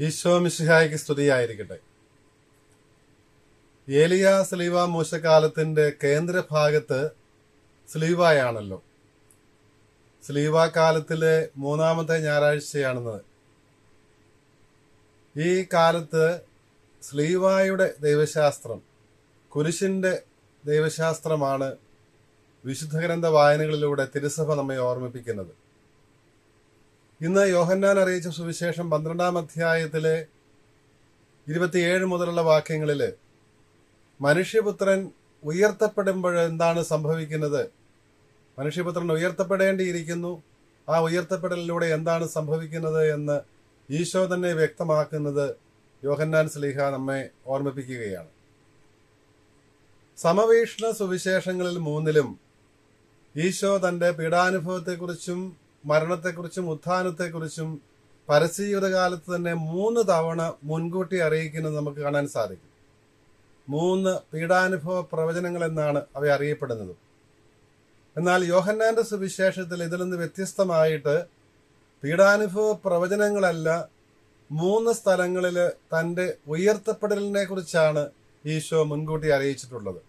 ഈശോ മിശിഹായ്ക്ക് സ്തുതിയായിരിക്കട്ടെ. ഏലിയ സ്ലീവ മൂശക്കാലത്തിന്റെ കേന്ദ്രഭാഗത്ത് സ്ലീവായാണല്ലോ. സ്ലീവ കാലത്തിലെ മൂന്നാമത്തെ ഞായറാഴ്ചയാണെന്നത്. ഈ കാലത്ത് സ്ലീവായുടെ ദൈവശാസ്ത്രം കുരിശിന്റെ ദൈവശാസ്ത്രമാണ് വിശുദ്ധ ഗ്രന്ഥ വായനകളിലൂടെ തിരുസഭ നമ്മെ ഓർമ്മിപ്പിക്കുന്നത്. ഇന്ന് യോഹന്നാൻ അറിയിച്ച സുവിശേഷം പന്ത്രണ്ടാം അധ്യായത്തിലെ ഇരുപത്തിയേഴ് മുതലുള്ള വാക്യങ്ങളിൽ മനുഷ്യപുത്രൻ ഉയർത്തപ്പെടുമ്പോൾ എന്താണ് സംഭവിക്കുന്നത്? മനുഷ്യപുത്രൻ ഉയർത്തപ്പെടേണ്ടിയിരിക്കുന്നു. ആ ഉയർത്തപ്പെടലിലൂടെ എന്താണ് സംഭവിക്കുന്നത് എന്ന് ഈശോ തന്നെ വ്യക്തമാക്കുന്നത് യോഹന്നാൻ സ്ലീഹ നമ്മെ ഓർമ്മിപ്പിക്കുകയാണ്. സമവീക്ഷണ സുവിശേഷങ്ങളിൽ മൂന്നിലും ഈശോ തന്റെ പീഡാനുഭവത്തെക്കുറിച്ചും മരണത്തെക്കുറിച്ചും ഉത്ഥാനത്തെക്കുറിച്ചും പരസ്യജീവിത കാലത്ത് തന്നെ മൂന്ന് തവണ മുൻകൂട്ടി അറിയിക്കുന്നത് നമുക്ക് കാണാൻ സാധിക്കും. മൂന്ന് പീഡാനുഭവ പ്രവചനങ്ങൾ എന്നാണ് അവ അറിയപ്പെടുന്നത്. എന്നാൽ യോഹന്നാന്റെ സുവിശേഷത്തിൽ ഇതിൽ നിന്ന് വ്യത്യസ്തമായിട്ട് പീഡാനുഭവ പ്രവചനങ്ങളല്ല മൂന്ന് സ്ഥലങ്ങളിൽ തന്റെ ഉയർത്തപ്പെടലിനെ കുറിച്ചാണ് ഈശോ മുൻകൂട്ടി അറിയിച്ചിട്ടുള്ളത്.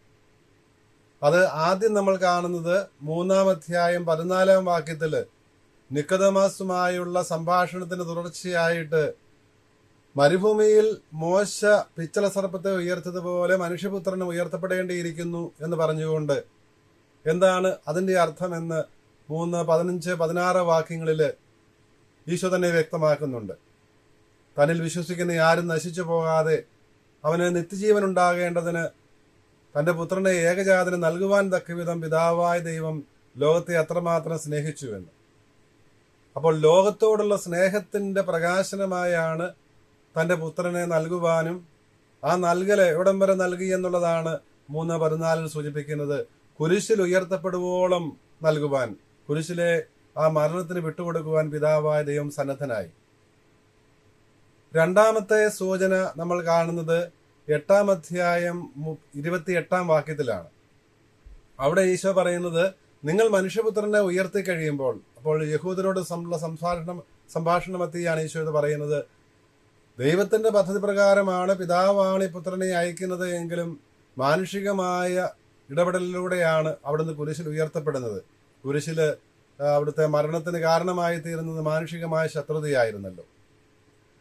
അത് ആദ്യം നമ്മൾ കാണുന്നത് മൂന്നാം അധ്യായം പതിനാലാം വാക്യത്തിൽ നിക്കതമാസുമായുള്ള സംഭാഷണത്തിന് തുടർച്ചയായിട്ട് മരുഭൂമിയിൽ മോശ പിച്ചള സർപ്പത്തെ ഉയർത്തതുപോലെ മനുഷ്യപുത്രന് ഉയർത്തപ്പെടേണ്ടിയിരിക്കുന്നു എന്ന് പറഞ്ഞുകൊണ്ട് എന്താണ് അതിന്റെ അർത്ഥമെന്ന് മൂന്ന് പതിനഞ്ച് പതിനാറ് വാക്യങ്ങളിൽ ഈശോ തന്നെ വ്യക്തമാക്കുന്നുണ്ട്. തന്നിൽ വിശ്വസിക്കുന്ന ആരും നശിച്ചു പോകാതെ അവന് നിത്യജീവൻ ഉണ്ടാകേണ്ടതിന് തന്റെ പുത്രനെ ഏകജാതന് നൽകുവാൻ തക്കവിധം പിതാവായ ദൈവം ലോകത്തെ അത്രമാത്രം സ്നേഹിച്ചു എന്ന്. അപ്പോൾ ലോകത്തോടുള്ള സ്നേഹത്തിന്റെ പ്രകാശനമായാണ് തന്റെ പുത്രനെ നൽകുവാനും ആ നൽകലെ എവിടം വരെ നൽകി എന്നുള്ളതാണ് മൂന്ന് പതിനാലിൽ സൂചിപ്പിക്കുന്നത്. കുരിശിൽ ഉയർത്തപ്പെടുവോളം നൽകുവാൻ കുരിശിലെ ആ മരണത്തിന് വിട്ടുകൊടുക്കുവാൻ പിതാവായ ദൈവം സന്നദ്ധനായി. രണ്ടാമത്തെ സൂചന നമ്മൾ കാണുന്നത് എട്ടാം അധ്യായം ഇരുപത്തി എട്ടാം വാക്യത്തിലാണ്. അവിടെ ഈശോ പറയുന്നത് നിങ്ങൾ മനുഷ്യപുത്രനെ ഉയർത്തി കഴിയുമ്പോൾ അപ്പോൾ യഹൂദരോട് സംഭാഷണം എത്തിയാണ് ഈശോ ഇത് പറയുന്നത്. ദൈവത്തിന്റെ പദ്ധതി പ്രകാരമാണ് പിതാവാണ് ഈ പുത്രനെ അയക്കുന്നത് എങ്കിലും മാനുഷികമായ ഇടപെടലിലൂടെയാണ് അവിടുന്ന് കുരിശിൽ ഉയർത്തപ്പെടുന്നത്. കുരിശിൽ അവിടുത്തെ മരണത്തിന് കാരണമായി തീരുന്നത് മാനുഷികമായ ശത്രുതയായിരുന്നല്ലോ.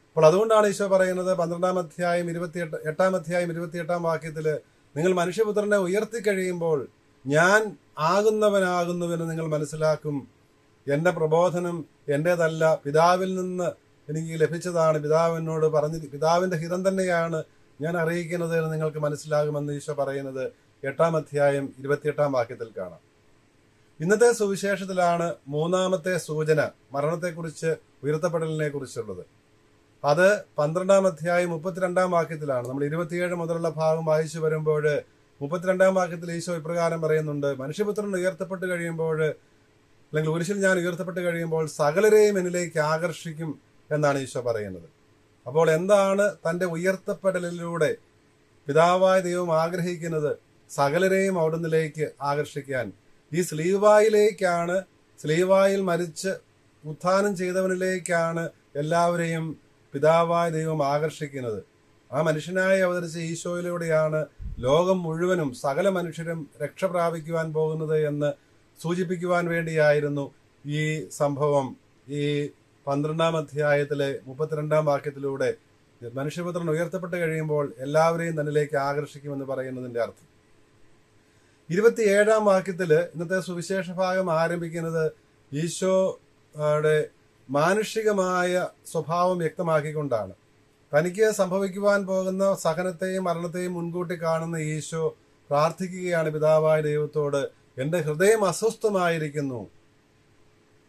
അപ്പോൾ അതുകൊണ്ടാണ് ഈശോ പറയുന്നത് പന്ത്രണ്ടാം അധ്യായം ഇരുപത്തിയെട്ട് എട്ടാം അധ്യായം ഇരുപത്തിയെട്ടാം വാക്യത്തിൽ നിങ്ങൾ മനുഷ്യപുത്രനെ ഉയർത്തി കഴിയുമ്പോൾ ഞാൻ ആകുന്നവനാകുന്നുവെന്ന് നിങ്ങൾ മനസ്സിലാക്കും. എന്റെ പ്രബോധനം എന്റേതല്ല പിതാവിൽ നിന്ന് എനിക്ക് ലഭിച്ചതാണ്. പിതാവിനോട് എന്നോട് പിതാവിന്റെ ഹിതം തന്നെയാണ് ഞാൻ അറിയിക്കുന്നത് എന്ന് നിങ്ങൾക്ക് മനസ്സിലാകുമെന്ന് ഈശോ പറയുന്നത് എട്ടാം അധ്യായം ഇരുപത്തിയെട്ടാം വാക്യത്തിൽ കാണാം. ഇന്നത്തെ സുവിശേഷത്തിലാണ് മൂന്നാമത്തെ സൂചന മരണത്തെക്കുറിച്ച് ഉയർത്തപ്പെടലിനെ കുറിച്ചുള്ളത് അത് പന്ത്രണ്ടാം അധ്യായം മുപ്പത്തിരണ്ടാം വാക്യത്തിലാണ്. നമ്മൾ ഇരുപത്തിയേഴ് മുതലുള്ള ഭാഗം വായിച്ചു വരുമ്പോൾ മുപ്പത്തിരണ്ടാം വാക്യത്തിൽ ഈശോ ഇപ്രകാരം പറയുന്നുണ്ട് മനുഷ്യപുത്രൻ ഉയർത്തപ്പെട്ട് കഴിയുമ്പോൾ അല്ലെങ്കിൽ കുരിശിൽ ഞാൻ ഉയർത്തപ്പെട്ട് കഴിയുമ്പോൾ സകലരെയും എന്നിലേക്ക് ആകർഷിക്കും എന്നാണ് ഈശോ പറയുന്നത്. അപ്പോൾ എന്താണ് തന്റെ ഉയർത്തപ്പെടലിലൂടെ പിതാവായ ദൈവം ആഗ്രഹിക്കുന്നത്? സകലരെയും അവിടുന്നിലേക്ക് ആകർഷിക്കാൻ. ഈ സ്ലീവായിലേക്കാണ് സ്ലീവായിൽ മരിച്ച് ഉത്ഥാനം ചെയ്തവനിലേക്കാണ് എല്ലാവരെയും പിതാവായ ദൈവം ആകർഷിക്കുന്നത്. ആ മനുഷ്യനായി അവതരിച്ച ഈശോയിലൂടെയാണ് ലോകം മുഴുവനും സകല മനുഷ്യരും രക്ഷ പ്രാപിക്കുവാൻ പോകുന്നത് എന്ന് സൂചിപ്പിക്കുവാൻ വേണ്ടിയായിരുന്നു ഈ സംഭവം. ഈ പന്ത്രണ്ടാം അധ്യായത്തിലെ മുപ്പത്തിരണ്ടാം വാക്യത്തിലൂടെ മനുഷ്യപുത്രൻ ഉയർത്തപ്പെട്ട് കഴിയുമ്പോൾ എല്ലാവരെയും തന്നിലേക്ക് ആകർഷിക്കുമെന്ന് പറയുന്നതിന്റെ അർത്ഥം. ഇരുപത്തിയേഴാം വാക്യത്തിൽ ഇന്നത്തെ സുവിശേഷ ഭാഗം ആരംഭിക്കുന്നത് ഈശോയുടെ മാനുഷികമായ സ്വഭാവം വ്യക്തമാക്കിക്കൊണ്ടാണ്. തനിക്ക് സംഭവിക്കുവാൻ പോകുന്ന സഹനത്തെയും മരണത്തെയും മുൻകൂട്ടി കാണുന്ന ഈശോ പ്രാർത്ഥിക്കുകയാണ് പിതാവായ ദൈവത്തോട് എന്റെ ഹൃദയം അസ്വസ്ഥമായിരിക്കുന്നു.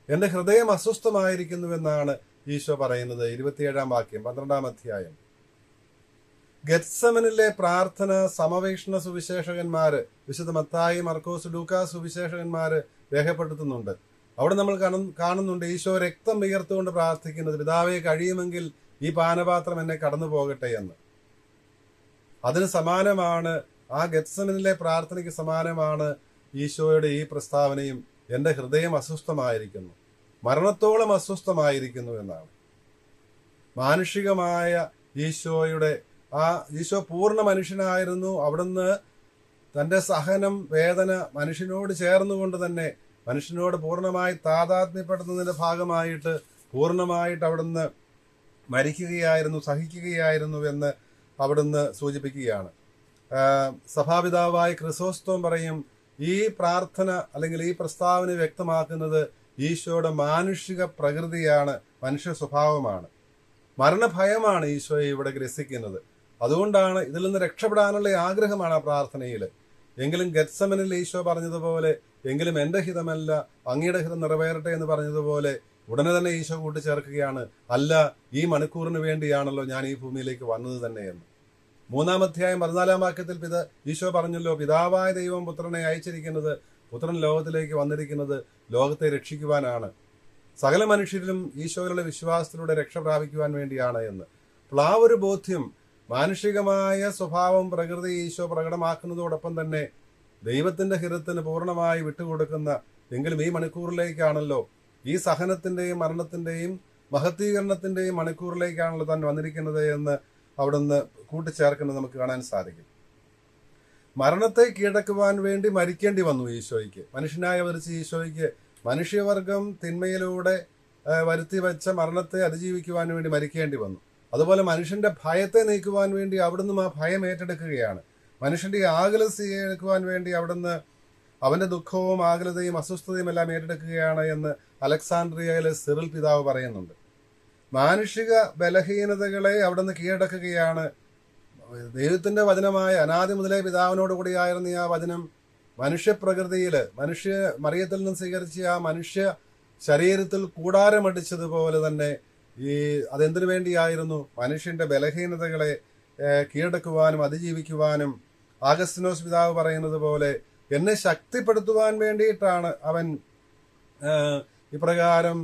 എന്റെ ഹൃദയം അസ്വസ്ഥമായിരിക്കുന്നു എന്നാണ് ഈശോ പറയുന്നത്. ഇരുപത്തിയേഴാം വാക്യം പന്ത്രണ്ടാം അധ്യായം. ഗത്സമനിലെ പ്രാർത്ഥന സമവേഷണ സുവിശേഷകന്മാര് വിശുദ്ധ മത്തായി മർക്കോസ് ലൂക്കാ സുവിശേഷകന്മാര് രേഖപ്പെടുത്തുന്നുണ്ട്. അവിടെ നമ്മൾ കാണുന്നുണ്ട് ഈശോ രക്തം ഉയർത്തുകൊണ്ട് പ്രാർത്ഥിക്കുന്നത് പിതാവെ കഴിയുമെങ്കിൽ ഈ പാനപാത്രം എന്നെ കടന്നു പോകട്ടെ എന്ന്. അതിന് സമാനമാണ് ആ ഗത്സമനിലെ പ്രാർത്ഥനയ്ക്ക് സമാനമാണ് ഈശോയുടെ ഈ പ്രസ്താവനയും എന്റെ ഹൃദയം അസ്വസ്ഥമായിരിക്കുന്നു. മരണത്തോളം അസ്വസ്ഥമായിരിക്കുന്നു എന്നാണ്. മാനുഷികമായ ഈശോയുടെ ആ ഈശോ പൂർണ മനുഷ്യനായിരുന്നു. അവിടുന്ന് തന്റെ സഹനം വേദന മനുഷ്യനോട് ചേർന്നുകൊണ്ട് തന്നെ മനുഷ്യനോട് പൂർണമായി താതാത്മ്യപ്പെടുന്നതിന്റെ ഭാഗമായിട്ട് പൂർണമായിട്ട് അവിടുന്ന് മരിക്കുകയായിരുന്നു സഹിക്കുകയായിരുന്നു എന്ന് അവിടുന്ന് സൂചിപ്പിക്കുകയാണ്. സഭാപിതാവായ ക്രിസോസ്തോം പറയും ഈ പ്രാർത്ഥന അല്ലെങ്കിൽ ഈ പ്രസ്താവന വ്യക്തമാക്കുന്നത് ഈശോയുടെ മാനുഷിക പ്രകൃതിയാണ് മനുഷ്യ സ്വഭാവമാണ്. മരണഭയമാണ് ഈശോയെ ഇവിടെ ഗ്രസിക്കുന്നത്. അതുകൊണ്ടാണ് ഇതിൽ നിന്ന് രക്ഷപ്പെടാനുള്ള ആഗ്രഹമാണ് ആ പ്രാർത്ഥനയിൽ. എങ്കിലും ഗത്സമനിൽ ഈശോ പറഞ്ഞതുപോലെ എങ്കിലും എന്റെ ഹിതമല്ല അങ്ങയുടെ ഹിതം നിറവേറട്ടെ എന്ന് പറഞ്ഞതുപോലെ ഉടനെ തന്നെ ഈശോ കൂട്ടിച്ചേർക്കുകയാണ്. അല്ല ഈ മണിക്കൂറിന് വേണ്ടിയാണല്ലോ ഞാൻ ഈ ഭൂമിയിലേക്ക് വന്നത് തന്നെ എന്ന്. മൂന്നാം അധ്യായം പതിനാലാം വാക്യത്തിൽ പിത ഈശോ പറഞ്ഞല്ലോ പിതാവായ ദൈവം പുത്രനെ അയച്ചിരിക്കുന്നത് പുത്രൻ ലോകത്തിലേക്ക് വന്നിരിക്കുന്നത് ലോകത്തെ രക്ഷിക്കുവാനാണ്. സകല മനുഷ്യരിലും ഈശോയിലുള്ള വിശ്വാസത്തിലൂടെ രക്ഷ പ്രാപിക്കുവാൻ വേണ്ടിയാണ് എന്ന്. അപ്പോൾ ആ ഒരു ബോധ്യം മാനുഷികമായ സ്വഭാവം പ്രകൃതി ഈശോ പ്രകടമാക്കുന്നതോടൊപ്പം തന്നെ ദൈവത്തിന്റെ ഹിതത്തിന് പൂർണമായി വിട്ടുകൊടുക്കുന്ന എങ്കിലും ഈ മണിക്കൂറിലേക്കാണല്ലോ ഈ സഹനത്തിന്റെയും മരണത്തിന്റെയും മഹത്തീകരണത്തിന്റെയും മണിക്കൂറിലേക്കാണല്ലോ താൻ വന്നിരിക്കുന്നത് എന്ന് അവിടുന്ന് കൂട്ടിച്ചേർക്കുന്നത് നമുക്ക് കാണാൻ സാധിക്കും. മരണത്തെ കീഴടക്കുവാൻ വേണ്ടി മരിക്കേണ്ടി വന്നു ഈശോയ്ക്ക്. മനുഷ്യനായ വരച്ച് ഈശോയ്ക്ക് മനുഷ്യവർഗം തിന്മയിലൂടെ വരുത്തി വെച്ച മരണത്തെ അതിജീവിക്കുവാൻ വേണ്ടി മരിക്കേണ്ടി വന്നു. അതുപോലെ മനുഷ്യന്റെ ഭയത്തെ നീക്കുവാൻ വേണ്ടി അവിടുന്ന് ആ ഭയം ഏറ്റെടുക്കുകയാണ്. മനുഷ്യന്റെ ആകുലത സ്വീകരിക്കുവാൻ വേണ്ടി അവിടുന്ന് അവന്റെ ദുഃഖവും ആകുലതയും അസ്വസ്ഥതയും എല്ലാം ഏറ്റെടുക്കുകയാണ് എന്ന് അലക്സാണ്ട്രിയയിലെ സിറിൽ പിതാവ് പറയുന്നുണ്ട്. മാനുഷിക ബലഹീനതകളെ അവിടുന്ന് കീഴടക്കുകയാണ്. ദൈവത്തിന്റെ വചനമായ അനാദി മുതലേ പിതാവിനോട് കൂടിയായിരുന്ന ആ വചനം മനുഷ്യപ്രകൃതിയിൽ മനുഷ്യ മറിയത്തിൽ നിന്ന് സ്വീകരിച്ച ആ മനുഷ്യ ശരീരത്തിൽ കൂടാരമടിച്ചതുപോലെ തന്നെ ഈ അതെന്തിനു വേണ്ടിയായിരുന്നു? മനുഷ്യന്റെ ബലഹീനതകളെ കീഴടക്കുവാനും അതിജീവിക്കുവാനും ആഗസ്റ്റിനോസ് പിതാവ് പറയുന്നത് പോലെ എന്നെ ശക്തിപ്പെടുത്തുവാൻ വേണ്ടിയിട്ടാണ് അവൻ ഇപ്രകാരം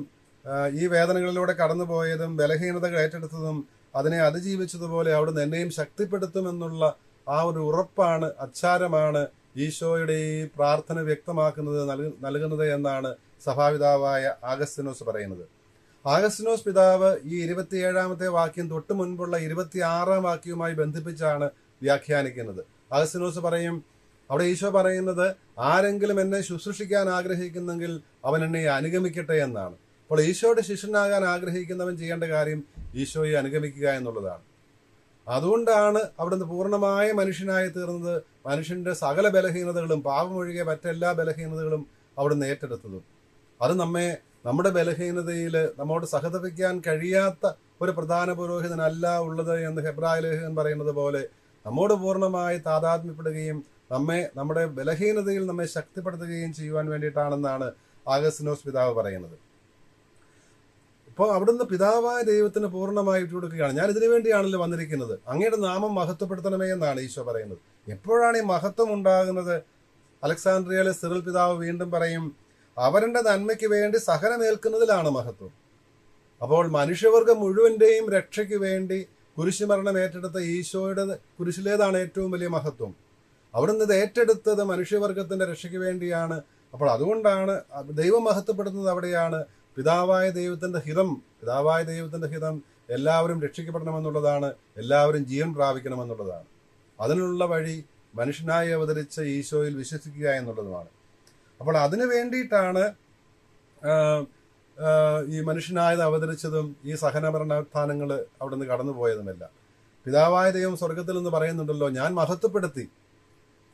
ഈ വേദനകളിലൂടെ കടന്നുപോയതും ബലഹീനതകൾ ഏറ്റെടുത്തതും അതിനെ അതിജീവിച്ചതുപോലെ അവിടുന്ന് എന്നെയും ശക്തിപ്പെടുത്തുമെന്നുള്ള ആ ഒരു ഉറപ്പാണ് അച്ചാരമാണ് ഈശോയുടെ ഈ പ്രാർത്ഥന വ്യക്തമാക്കുന്നത് നൽക- നൽകുന്നത് എന്നാണ് സഭാപിതാവായ ആഗസ്റ്റിനോസ് പറയുന്നത്. ആഗസ്റ്റിനോസ് പിതാവ് ഈ ഇരുപത്തിയേഴാമത്തെ വാക്യം തൊട്ട് മുൻപുള്ള ഇരുപത്തിയാറാം വാക്യവുമായി ബന്ധിപ്പിച്ചാണ് വ്യാഖ്യാനിക്കുന്നത്. ആഗസ്റ്റിനോസ് പറയും അവിടെ ഈശോ പറയുന്നത് ആരെങ്കിലും എന്നെ ശുശ്രൂഷിക്കാൻ ആഗ്രഹിക്കുന്നെങ്കിൽ അവൻ എന്നെ അനുഗമിക്കട്ടെ എന്നാണ്. അപ്പോൾ ഈശോയുടെ ശിഷ്യനാകാൻ ആഗ്രഹിക്കുന്നവൻ ചെയ്യേണ്ട കാര്യം ഈശോയെ അനുഗമിക്കുക എന്നുള്ളതാണ്. അതുകൊണ്ടാണ് അവിടുന്ന് പൂർണമായ മനുഷ്യനായി തീർന്നത്. മനുഷ്യന്റെ സകല ബലഹീനതകളും പാപമൊഴികെ മറ്റെല്ലാ ബലഹീനതകളും അവിടുന്ന് ഏറ്റെടുത്തതും. അത് നമ്മെ നമ്മുടെ ബലഹീനതയിൽ നമ്മോട് സഹതപിക്കാൻ കഴിയാത്ത ഒരു പ്രധാന പുരോഹിതനല്ല ഉള്ളത് എന്ന് ഹെബ്രായ ലേഖകൻ പറയുന്നത് പോലെ നമ്മോട് പൂർണമായി താതാത്മ്യപ്പെടുകയും നമ്മെ നമ്മുടെ ബലഹീനതയിൽ നമ്മെ ശക്തിപ്പെടുത്തുകയും ചെയ്യുവാൻ വേണ്ടിയിട്ടാണെന്നാണ് ആഗസ്റ്റിനോസ് പിതാവ് പറയുന്നത്. ഇപ്പോൾ അവിടുന്ന് പിതാവായ ദൈവത്തിന് പൂർണമായിട്ട് കൊടുക്കുകയാണ് ഞാൻ ഇതിനു വേണ്ടിയാണല്ലോ വന്നിരിക്കുന്നത്. അങ്ങയുടെ നാമം മഹത്വപ്പെടുത്തണമേ എന്നാണ് ഈശോ പറയുന്നത്. എപ്പോഴാണ് ഈ മഹത്വം ഉണ്ടാകുന്നത്? അലക്സാണ്ട്രിയയിലെ സിറിൽ പിതാവ് വീണ്ടും പറയും അവരുടെ നന്മയ്ക്ക് വേണ്ടി സഹനമേൽക്കുന്നതിലാണ് മഹത്വം. അപ്പോൾ മനുഷ്യവർഗം മുഴുവന്റെയും രക്ഷയ്ക്ക് വേണ്ടി കുരിശുമരണം ഏറ്റെടുത്ത ഈശോയുടെ കുരിശിലേതാണ് ഏറ്റവും വലിയ മഹത്വം. അവിടുന്ന് ഇത് ഏറ്റെടുത്തത് മനുഷ്യവർഗത്തിന്റെ രക്ഷയ്ക്ക് വേണ്ടിയാണ്. അപ്പോൾ അതുകൊണ്ടാണ് ദൈവം മഹത്വപ്പെടുന്നത് അവിടെയാണ്. പിതാവായ ദൈവത്തിന്റെ ഹിതം പിതാവായ ദൈവത്തിന്റെ ഹിതം എല്ലാവരും രക്ഷിക്കപ്പെടണമെന്നുള്ളതാണ് എല്ലാവരും ജീവൻ പ്രാപിക്കണമെന്നുള്ളതാണ്. അതിനുള്ള വഴി മനുഷ്യനായി അവതരിച്ച ഈശോയിൽ വിശ്വസിക്കുക എന്നുള്ളതുമാണ്. അപ്പോൾ അതിനു വേണ്ടിയിട്ടാണ് ഈ മനുഷ്യനായത് അവതരിച്ചതും ഈ സഹനമരണസ്ഥാനങ്ങൾ അവിടുന്ന് കടന്നുപോയതുമെല്ലാം. പിതാവായ ദൈവം സ്വർഗത്തിൽ നിന്ന് പറയുന്നുണ്ടല്ലോ ഞാൻ മഹത്വപ്പെടുത്തി.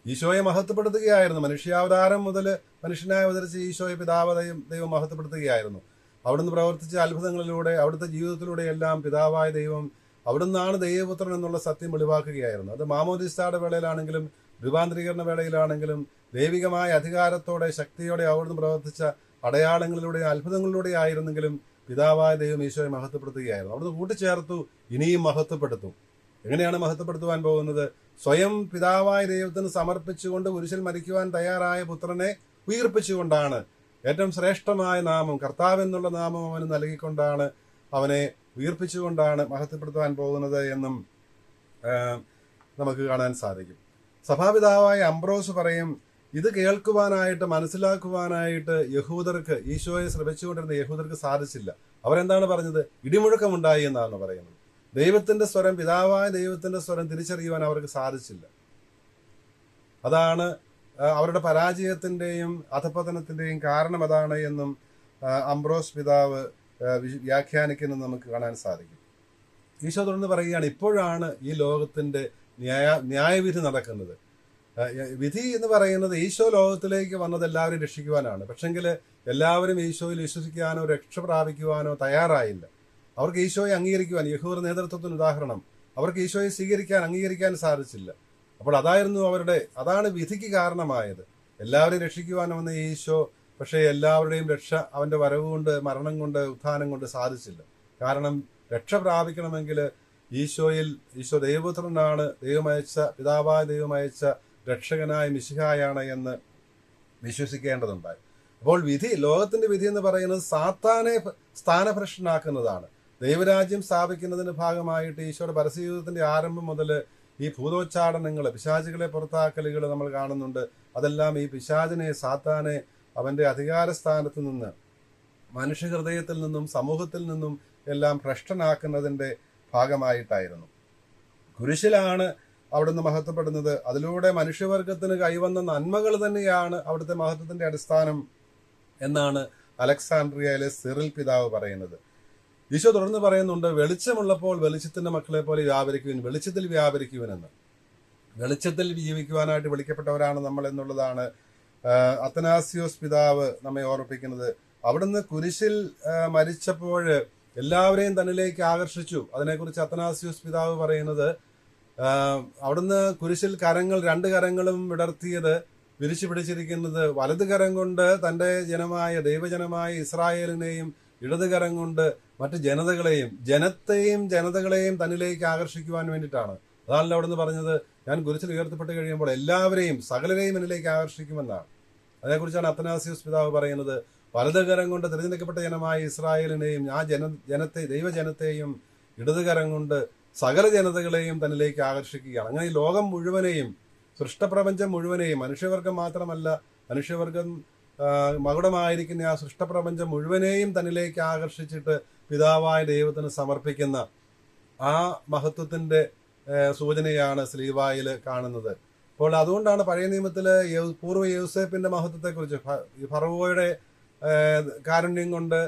ഈശോയെ മഹത്വപ്പെടുത്തുകയായിരുന്നു. മനുഷ്യാവതാരം മുതൽ മനുഷ്യനായി അവതരിച്ച ഈശോയെ പിതാവ് ദൈവം മഹത്വപ്പെടുത്തുകയായിരുന്നു. അവിടുന്ന് പ്രവർത്തിച്ച അത്ഭുതങ്ങളിലൂടെ അവിടുത്തെ ജീവിതത്തിലൂടെ എല്ലാം പിതാവായ ദൈവം അവിടുന്നാണ് ദൈവപുത്രൻ എന്നുള്ള സത്യം വെളിവാക്കുകയായിരുന്നു. അത് മാമോദിസ്തായുടെ വേളയിലാണെങ്കിലും രൂപാന്തരീകരണ വേളയിലാണെങ്കിലും ദൈവികമായ അധികാരത്തോടെ ശക്തിയോടെ അവിടുന്ന് പ്രവർത്തിച്ച അടയാളങ്ങളിലൂടെ അത്ഭുതങ്ങളിലൂടെ ആയിരുന്നെങ്കിലും പിതാവായ ദൈവം ഈശോയെ മഹത്വപ്പെടുത്തുകയായിരുന്നു. അവിടുന്ന് കൂട്ടിച്ചേർത്തു ഇനിയും മഹത്വപ്പെടുത്തും. എങ്ങനെയാണ് മഹത്വപ്പെടുത്തുവാൻ പോകുന്നത്? സ്വയം പിതാവായ ദൈവത്തിന് സമർപ്പിച്ചുകൊണ്ട് പുരുഷൻ മരിക്കുവാൻ തയ്യാറായ പുത്രനെ ഉയർപ്പിച്ചുകൊണ്ടാണ് ഏറ്റവും ശ്രേഷ്ഠമായ നാമം കർത്താവെന്നുള്ള നാമം അവന് നൽകിക്കൊണ്ടാണ് അവനെ ഉയർപ്പിച്ചുകൊണ്ടാണ് മഹത്വപ്പെടുത്താൻ പോകുന്നത് എന്നും നമുക്ക് കാണാൻ സാധിക്കും. സഭാപിതാവായ അംബ്രോസ് പറയും ഇത് കേൾക്കുവാനായിട്ട് മനസ്സിലാക്കുവാനായിട്ട് യഹൂദർക്ക് ഈശോയെ ശ്രമിച്ചുകൊണ്ടിരുന്ന യഹൂദർക്ക് സാധിച്ചില്ല. അവരെന്താണ് പറഞ്ഞത്? ഇടിമുഴക്കമുണ്ടായി എന്നാണ് പറയുന്നത്. ദൈവത്തിന്റെ സ്വരം പിതാവായ ദൈവത്തിന്റെ സ്വരം തിരിച്ചറിയുവാൻ അവർക്ക് സാധിച്ചില്ല. അതാണ് അവരുടെ പരാജയത്തിന്റെയും അധപതനത്തിന്റെയും കാരണം അതാണ് എന്നും അംബ്രോസ് പിതാവ് വ്യാഖ്യാനിക്കുന്നത് നമുക്ക് കാണാൻ സാധിക്കും. ഈശോ തുടർന്ന് പറയുകയാണ് ഇപ്പോഴാണ് ഈ ലോകത്തിന്റെ ന്യായ ന്യായവിധി നടക്കുന്നത്. വിധി എന്ന് പറയുന്നത് ഈശോ ലോകത്തിലേക്ക് വന്നത് എല്ലാവരും രക്ഷിക്കുവാനാണ്. പക്ഷെങ്കിൽ എല്ലാവരും ഈശോയിൽ വിശ്വസിക്കാനോ രക്ഷ പ്രാപിക്കുവാനോ തയ്യാറായില്ല. അവർക്ക് ഈശോയെ അംഗീകരിക്കുവാൻ യഹൂർ നേതൃത്വത്തിന് ഉദാഹരണം അവർക്ക് ഈശോയെ സ്വീകരിക്കാൻ അംഗീകരിക്കാൻ സാധിച്ചില്ല. അപ്പോൾ അതായിരുന്നു അവരുടെ അതാണ് വിധിക്ക് കാരണമായത്. എല്ലാവരെയും രക്ഷിക്കുവാൻ വന്ന ഈശോ പക്ഷേ എല്ലാവരുടെയും രക്ഷ അവന്റെ വരവ് കൊണ്ട് മരണം കൊണ്ട് ഉത്ഥാനം കൊണ്ട് സാധിച്ചില്ല. കാരണം രക്ഷ പ്രാപിക്കണമെങ്കിൽ ഈശോയിൽ ഈശോ ദൈവപുത്രനാണ് ദൈവമയച്ച പിതാവായ ദൈവമയച്ച രക്ഷകനായ മിശിഹായാണ് എന്ന് വിശ്വസിക്കേണ്ടതുണ്ടായി. അപ്പോൾ വിധി ലോകത്തിന്റെ വിധി എന്ന് പറയുന്നത് സാത്താനെ സ്ഥാനഭ്രഷ്ടനാക്കുന്നതാണ്. ദൈവരാജ്യം സ്ഥാപിക്കുന്നതിന്റെ ഭാഗമായിട്ട് ഈശോയുടെ പരസ്യജീവിതത്തിന്റെ ആരംഭം മുതൽ ഈ ഭൂതോച്ചാടനങ്ങൾ പിശാചുകളെ പുറത്താക്കലുകൾ നമ്മൾ കാണുന്നുണ്ട്. അതെല്ലാം ഈ പിശാചിനെ സാത്താനെ അവന്റെ അധികാരസ്ഥാനത്ത് നിന്ന് മനുഷ്യഹൃദയത്തിൽ നിന്നും സമൂഹത്തിൽ നിന്നും എല്ലാം ഭ്രഷ്ടനാക്കുന്നതിന്റെ ഭാഗമായിട്ടായിരുന്നു. കുരിശിലാണ് അവിടുന്ന് മഹത്വപ്പെടുന്നത്. അതിലൂടെ മനുഷ്യവർഗത്തിന് കൈവന്ന നന്മകൾ തന്നെയാണ് അവിടുത്തെ മഹത്വത്തിന്റെ അടിസ്ഥാനം എന്നാണ് അലക്സാണ്ട്രിയയിലെ സിറിൽ പിതാവ് പറയുന്നത്. ഈശോ തുടർന്ന് പറയുന്നുണ്ട് വെളിച്ചമുള്ളപ്പോൾ വെളിച്ചത്തിന്റെ മക്കളെ പോലെ വ്യാപരിക്കുവിൻ വെളിച്ചത്തിൽ വ്യാപരിക്കുവിനെന്ന് വെളിച്ചത്തിൽ ജീവിക്കുവാനായിട്ട് വിളിക്കപ്പെട്ടവരാണ് നമ്മൾ എന്നുള്ളതാണ് അത്തനാസിയോസ് പിതാവ് നമ്മെ ഓർമ്മിപ്പിക്കുന്നത്. അവിടുന്ന് കുരിശിൽ മരിച്ചപ്പോൾ എല്ലാവരെയും തന്നിലേക്ക് ആകർഷിച്ചു. അതിനെക്കുറിച്ച് അത്തനാസിയോസ് പിതാവ് പറയുന്നത് അവിടുന്ന് കുരിശിൽ കരങ്ങൾ രണ്ട് കരങ്ങളും വിടർത്തിയത് വിരിച്ചു പിടിച്ചിരിക്കുന്നത് വലത് കരം കൊണ്ട് തന്റെ ജനമായ ദൈവജനമായ ഇസ്രായേലിനെയും ഇടത് കരം കൊണ്ട് മറ്റ് ജനതകളെയും ജനത്തെയും ജനതകളെയും തന്നിലേക്ക് ആകർഷിക്കുവാൻ വേണ്ടിയിട്ടാണ്. അതാണല്ലോ അവിടെ നിന്ന് പറഞ്ഞത്. ഞാൻ കുരിശിൽ ഉയർത്തപ്പെട്ട് കഴിയുമ്പോൾ എല്ലാവരെയും സകലരെയും എന്നിലേക്ക് ആകർഷിക്കുമെന്നാണ്. അതേക്കുറിച്ചാണ് അത്തനാസിയസ് പിതാവ് പറയുന്നത്. വലതുകരം കൊണ്ട് തിരഞ്ഞെടുക്കപ്പെട്ട ജനമായ ഇസ്രായേലിനെയും ആ ജന ജനത്തെ ദൈവജനത്തെയും ഇടതുകരം കൊണ്ട് സകല ജനതകളെയും തന്നിലേക്ക് ആകർഷിക്കുകയാണ്. അങ്ങനെ ലോകം മുഴുവനെയും സൃഷ്ടപ്രപഞ്ചം മുഴുവനെയും മനുഷ്യവർഗം മാത്രമല്ല മനുഷ്യവർഗം മകുടമായിരിക്കുന്ന ആ സൃഷ്ടപ്രപഞ്ചം മുഴുവനെയും തന്നിലേക്ക് ആകർഷിച്ചിട്ട് പിതാവായ ദൈവത്തിന് സമർപ്പിക്കുന്ന ആ മഹത്വത്തിന്റെ സൂചനയാണ് സ്ലീവായിൽ കാണുന്നത്. അപ്പോൾ അതുകൊണ്ടാണ് പഴയ നിയമത്തിൽ പൂർവ യൂസേപ്പിന്റെ മഹത്വത്തെക്കുറിച്ച് ഫറവോയുടെ കാരുണ്യം കൊണ്ട്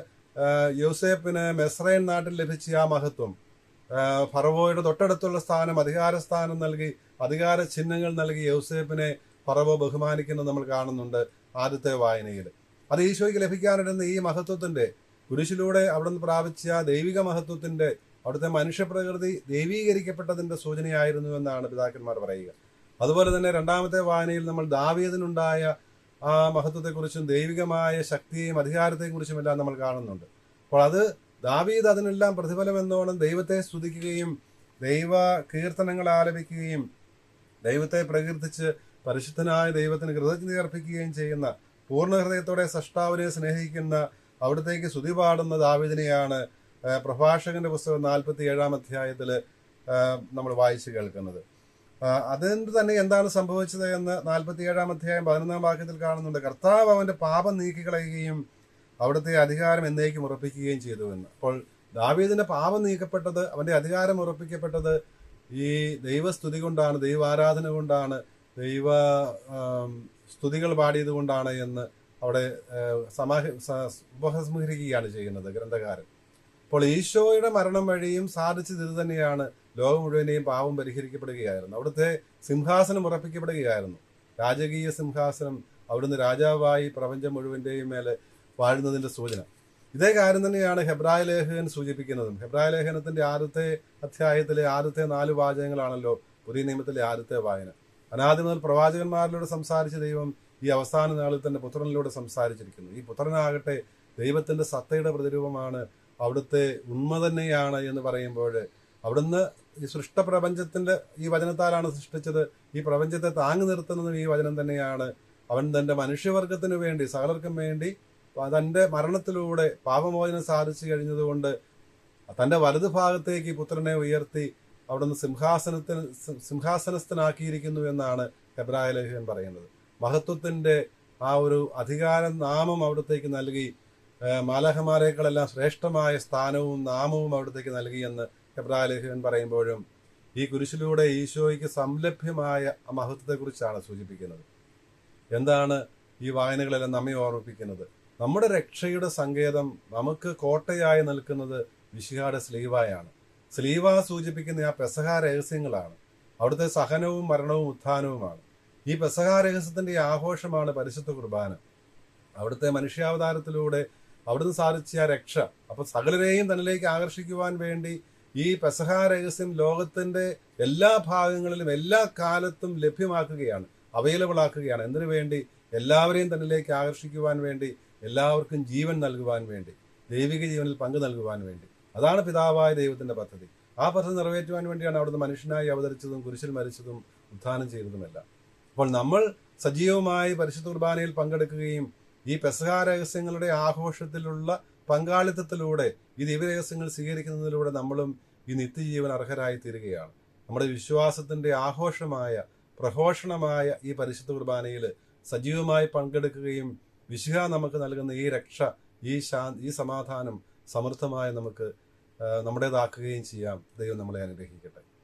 യൂസേപ്പിന് മെസ്രൈൻ നാട്ടിൽ ലഭിച്ച ആ മഹത്വം. ഫറവോയുടെ തൊട്ടടുത്തുള്ള സ്ഥാനം അധികാര സ്ഥാനം നൽകി അധികാര ചിഹ്നങ്ങൾ നൽകി യൗസേപ്പിനെ ഫറവോ ബഹുമാനിക്കുന്നത് നമ്മൾ കാണുന്നുണ്ട്. ആദ്യത്തെ വായനയിൽ. അത് ഈശോയ്ക്ക് ലഭിക്കാനിരുന്ന ഈ മഹത്വത്തിന്റെ കുരിശിലൂടെ അവിടുന്ന് പ്രാപിച്ച ദൈവിക മഹത്വത്തിന്റെ അവിടുത്തെ മനുഷ്യപ്രകൃതി ദൈവീകരിക്കപ്പെട്ടതിന്റെ സൂചനയായിരുന്നു എന്നാണ് പിതാക്കന്മാർ പറയുക. അതുപോലെ തന്നെ രണ്ടാമത്തെ വായനയിൽ നമ്മൾ ദാവീദിനുണ്ടായ ആ മഹത്വത്തെക്കുറിച്ചും ദൈവികമായ ശക്തിയെയും അധികാരത്തെയും കുറിച്ചും എല്ലാം നമ്മൾ കാണുന്നുണ്ട്. അപ്പോൾ അത് ദാവീദ് അതിനെല്ലാം പ്രതിഫലം എന്നോണം ദൈവത്തെ സ്തുതിക്കുകയും ദൈവ കീർത്തനങ്ങൾ ആലപിക്കുകയും ദൈവത്തെ പ്രകീർത്തിച്ച് പരിശുദ്ധനായ ദൈവത്തിന് കൃതജ്ഞത അർപ്പിക്കുകയും ചെയ്യുന്ന പൂർണ ഹൃദയത്തോടെ സഷ്ടാവിനെ സ്നേഹിക്കുന്ന അവിടത്തേക്ക് സ്തുതി പാടുന്ന ദാവിദിനെയാണ് പ്രഭാഷകന്റെ പുസ്തകം നാൽപ്പത്തി ഏഴാം അധ്യായത്തിൽ നമ്മൾ വായിച്ചു കേൾക്കുന്നത്. അതുകൊണ്ട് തന്നെ എന്താണ് സംഭവിച്ചത് എന്ന് നാൽപ്പത്തി ഏഴാം അധ്യായം പതിനൊന്നാം വാക്യത്തിൽ കാണുന്നുണ്ട്. കർത്താവ് അവന്റെ പാപം നീക്കിക്കളയുകയും അവിടുത്തെ അധികാരം എന്നേക്കും ഉറപ്പിക്കുകയും ചെയ്തു എന്ന്. അപ്പോൾ ദാവീദിന്റെ പാപം നീക്കപ്പെട്ടത് അവന്റെ അധികാരം ഉറപ്പിക്കപ്പെട്ടത് ഈ ദൈവസ്തുതി കൊണ്ടാണ് ദൈവാരാധന കൊണ്ടാണ്. ദൈവ സ്തുതികൾ പാടിയത് കൊണ്ടാണ് എന്ന് അവിടെ സമാഹ ഉപസംഹരിക്കുകയാണ് ചെയ്യുന്നത് ഗ്രന്ഥകാരൻ. അപ്പോൾ ഈശോയുടെ മരണം വഴിയും സാധിച്ചത് ഇത് തന്നെയാണ്. ലോകം മുഴുവനെയും പാവം പരിഹരിക്കപ്പെടുകയായിരുന്നു. അവിടുത്തെ സിംഹാസനം ഉറപ്പിക്കപ്പെടുകയായിരുന്നു. രാജകീയ സിംഹാസനം അവിടുന്ന് രാജാവായി പ്രപഞ്ചം മുഴുവന്റെയും മേലെ വാഴുന്നതിന്റെ സൂചന. ഇതേ കാര്യം തന്നെയാണ് ഹെബ്രായ ലേഖകൻ സൂചിപ്പിക്കുന്നതും. ഹെബ്രായ ലേഖനത്തിന്റെ ആദ്യത്തെ അധ്യായത്തിലെ ആദ്യത്തെ നാല് വാചകങ്ങളാണല്ലോ പുതിയ നിയമത്തിലെ ആദ്യത്തെ വായന. അനാദി മുതൽ പ്രവാചകന്മാരിലൂടെ സംസാരിച്ച ദൈവം ഈ അവസാന നാളിൽ തന്നെ പുത്രനിലൂടെ സംസാരിച്ചിരിക്കുന്നു. ഈ പുത്രനാകട്ടെ ദൈവത്തിന്റെ സത്തയുടെ പ്രതിരൂപമാണ് അവിടുത്തെ ഉണ്മ തന്നെയാണ് എന്ന് പറയുമ്പോൾ അവിടുന്ന് ഈ സൃഷ്ടപ്രപഞ്ചത്തിന്റെ ഈ വചനത്താലാണ് സൃഷ്ടിച്ചത്. ഈ പ്രപഞ്ചത്തെ താങ്ങി നിർത്തുന്നതും ഈ വചനം തന്നെയാണ്. അവൻ തന്റെ മനുഷ്യവർഗത്തിന് വേണ്ടി സകലർക്കും വേണ്ടി തന്റെ മരണത്തിലൂടെ പാപമോചനം സാധിച്ചു കഴിഞ്ഞതുകൊണ്ട് തന്റെ വലതു ഭാഗത്തേക്ക് ഈ പുത്രനെ ഉയർത്തി അവിടുന്ന് സിംഹാസനത്തിന് സിംഹാസനസ്ഥനാക്കിയിരിക്കുന്നു എന്നാണ് ഹെബ്രായ ലേഖകൻ പറയുന്നത്. മഹത്വത്തിന്റെ ആ ഒരു അധികാര നാമം അവിടത്തേക്ക് നൽകി മാലഹമാരേക്കാളെല്ലാം ശ്രേഷ്ഠമായ സ്ഥാനവും നാമവും അവിടത്തേക്ക് എന്ന് എബ്രായ ലേഖകൻ പറയുമ്പോഴും ഈ കുരിശിലൂടെ ഈശോയ്ക്ക് സംലഭ്യമായ മഹത്വത്തെക്കുറിച്ചാണ് സൂചിപ്പിക്കുന്നത്. എന്താണ് ഈ വായനകളെല്ലാം നമ്മെ ഓർമ്മിപ്പിക്കുന്നത്? നമ്മുടെ രക്ഷയുടെ സങ്കേതം നമുക്ക് കോട്ടയായി നിൽക്കുന്നത് വിശിഹാടെ സ്ലീവായാണ്. സ്ലീവ സൂചിപ്പിക്കുന്ന ആ പെസഹ രഹസ്യങ്ങളാണ്. അവിടുത്തെ സഹനവും മരണവും ഉത്ഥാനവുമാണ്. ഈ പെസഹ രഹസ്യത്തിന്റെ ആഘോഷമാണ് പരിശുദ്ധ കുർബാന. അവിടുത്തെ മനുഷ്യാവതാരത്തിലൂടെ അവിടുന്ന് സാധിച്ച ആ രക്ഷ. അപ്പൊ സകലരെയും തന്നിലേക്ക് ആകർഷിക്കുവാൻ വേണ്ടി ഈ പെസഹ രഹസ്യം ലോകത്തിന്റെ എല്ലാ ഭാഗങ്ങളിലും എല്ലാ കാലത്തും ലഭ്യമാക്കുകയാണ് അവൈലബിൾ ആക്കുകയാണ്. എന്തിനു വേണ്ടി? എല്ലാവരെയും തന്നിലേക്ക് ആകർഷിക്കുവാൻ വേണ്ടി എല്ലാവർക്കും ജീവൻ നൽകുവാൻ വേണ്ടി ദൈവിക ജീവനിൽ പങ്കു നൽകുവാൻ വേണ്ടി. അതാണ് പിതാവായ ദൈവത്തിന്റെ പദ്ധതി. ആ പദ്ധതി നിറവേറ്റുവാൻ വേണ്ടിയാണ് അവിടുന്ന് മനുഷ്യനായി അവതരിച്ചതും കുരിശിൽ മരിച്ചതും ഉത്ഥാനം ചെയ്തതുമെല്ലാം. അപ്പോൾ നമ്മൾ സജീവമായി പരിശുദ്ധ കുർബാനയിൽ പങ്കെടുക്കുകയും ഈ പെസഹ രഹസ്യങ്ങളുടെ ആഘോഷത്തിലുള്ള പങ്കാളിത്തത്തിലൂടെ ഈ ദൈവരഹസ്യങ്ങൾ സ്വീകരിക്കുന്നതിലൂടെ നമ്മളും ഈ നിത്യജീവൻ അർഹരായി തീരുകയാണ്. നമ്മുടെ വിശ്വാസത്തിന്റെ ആഘോഷമായ പ്രഘോഷണമായ ഈ പരിശുദ്ധ കുർബാനയിൽ സജീവമായി പങ്കെടുക്കുകയും വിശുഹ നമുക്ക് നൽകുന്ന ഈ രക്ഷ ഈ ശാ ഈ സമാധാനം സമൃദ്ധമായി നമുക്ക് നമ്മുടേതാക്കുകയും ചെയ്യാം. ദൈവം നമ്മളെ അനുഗ്രഹിക്കട്ടെ.